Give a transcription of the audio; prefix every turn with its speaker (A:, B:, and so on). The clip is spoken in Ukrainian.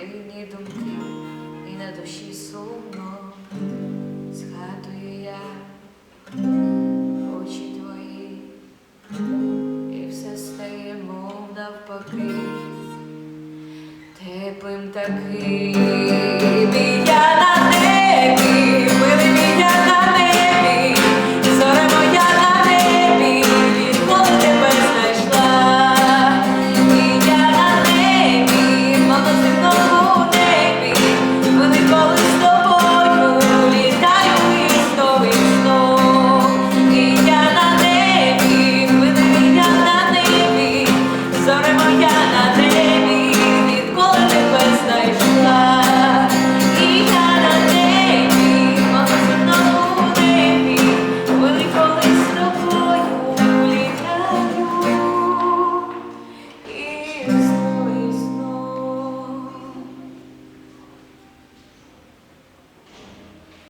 A: пустинні думки, і на душі сумно згадую я очі твої, і все стає, мов навпаки, теплим таким.